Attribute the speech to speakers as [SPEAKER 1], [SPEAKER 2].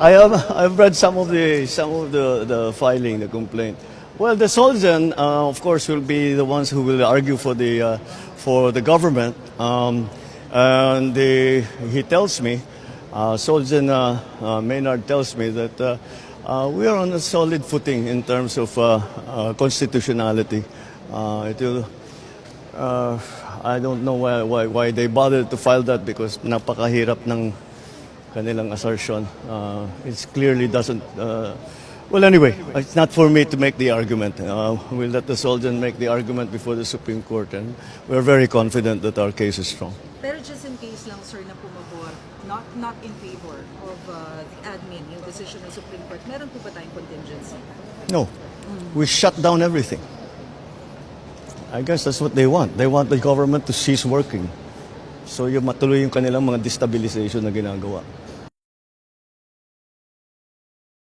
[SPEAKER 1] I have I've read some of the some of the, the filing, the complaint. Well, the Solzhen, uh, of course, will be the ones who will argue for the uh, for the government. Um, and the, he tells me, uh, Solzhen uh, uh, Maynard tells me that uh, uh, we are on a solid footing in terms of uh, uh, constitutionality. Uh, it will, uh, I don't know why, why, why they bothered to file that because napakahirap ng kanilang assertion. Uh, it clearly doesn't. Uh, well, anyway, it's not for me to make the argument. Uh, we'll let the Soldier make the argument before the Supreme Court, and we're very confident that our case is strong.
[SPEAKER 2] Pero just in case lang, sir, na pumabor, not not in favor of uh, the admin, yung decision ng Supreme Court, meron po ba tayong contingency?
[SPEAKER 1] No, we shut down everything. I guess that's what they want. They want the government to cease working. So yung matuloy yung kanilang mga destabilization na ginagawa.